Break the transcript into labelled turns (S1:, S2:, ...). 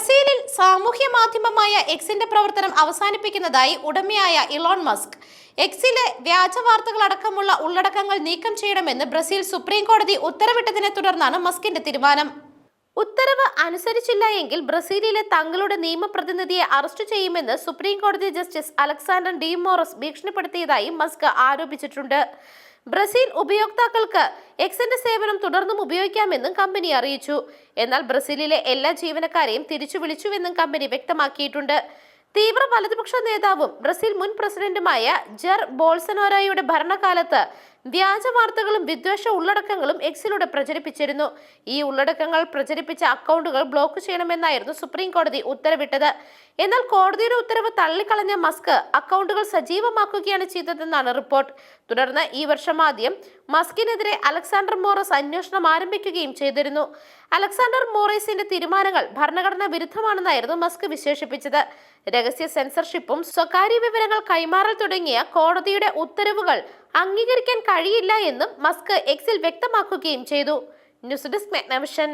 S1: ബ്രസീലിൽ സാമൂഹ്യ മാധ്യമമായ എക്സിന്റെ പ്രവർത്തനം അവസാനിപ്പിക്കുന്നതായി ഉടമയായ ഇലോൺ മസ്ക്. എക്സിലെ വ്യാജ വാർത്തകളടക്കമുള്ള ഉള്ളടക്കങ്ങൾ നീക്കം ചെയ്യണമെന്ന് ബ്രസീൽ സുപ്രീം കോടതി ഉത്തരവിട്ടതിനെ തുടർന്നാണ് മസ്കിന്റെ തീരുമാനം. ഉത്തരവ് അനുസരിച്ചില്ല എങ്കിൽ ബ്രസീലിലെ തങ്ങളുടെ നിയമപ്രതിനിധിയെ അറസ്റ്റ് ചെയ്യുമെന്ന് സുപ്രീം കോടതി ജസ്റ്റിസ് അലക്സാണ്ടർ ഡി മോറസ് ഭീഷണിപ്പെടുത്തിയതായി മസ്ക് ആരോപിച്ചിട്ടുണ്ട്. ബ്രസീൽ ഉപയോക്താക്കൾക്ക് എക്സിന്റെ സേവനം തുടർന്നും ഉപയോഗിക്കാമെന്നും കമ്പനി അറിയിച്ചു. എന്നാൽ ബ്രസീലിലെ എല്ലാ ജീവനക്കാരെയും തിരിച്ചു വിളിച്ചുവെന്നും കമ്പനി വ്യക്തമാക്കിയിട്ടുണ്ട്. തീവ്ര വലതുപക്ഷ നേതാവും ബ്രസീൽ മുൻ പ്രസിഡന്റുമായ ജർ ബോൾസനോരോയുടെ ഭരണകാലത്ത് വ്യാജ വാർത്തകളും വിദ്വേഷ ഉള്ളടക്കങ്ങളും എക്സിലൂടെ പ്രചരിപ്പിച്ചിരുന്നു. ഈ ഉള്ളടക്കങ്ങൾ പ്രചരിപ്പിച്ച അക്കൗണ്ടുകൾ ബ്ലോക്ക് ചെയ്യണമെന്നായിരുന്നു സുപ്രീം കോടതി ഉത്തരവിട്ടത്. എന്നാൽ കോടതിയുടെ ഉത്തരവ് തള്ളിക്കളഞ്ഞ മസ്ക് അക്കൗണ്ടുകൾ സജീവമാക്കുകയാണ് ചെയ്തതെന്നാണ് റിപ്പോർട്ട്. തുടർന്ന് ഈ വർഷം ആദ്യം മസ്കിനെതിരെ അലക്സാണ്ടർ മോറസ് അന്വേഷണം ആരംഭിക്കുകയും ചെയ്തിരുന്നു. അലക്സാണ്ടർ മോറേസിന്റെ തീരുമാനങ്ങൾ ഭരണഘടനാ വിരുദ്ധമാണെന്നായിരുന്നു മസ്ക് വിശേഷിപ്പിച്ചത്. രഹസ്യ സെൻസർഷിപ്പും സ്വകാര്യ വിവരങ്ങൾ കൈമാറൽ തുടങ്ങിയ കോടതിയുടെ ഉത്തരവുകൾ അംഗീകരിക്കാൻ കഴിയില്ല എന്നും മസ്ക് എക്സിൽ വ്യക്തമാക്കുകയും ചെയ്തു. News desk മെഗ്നവിഷൻ.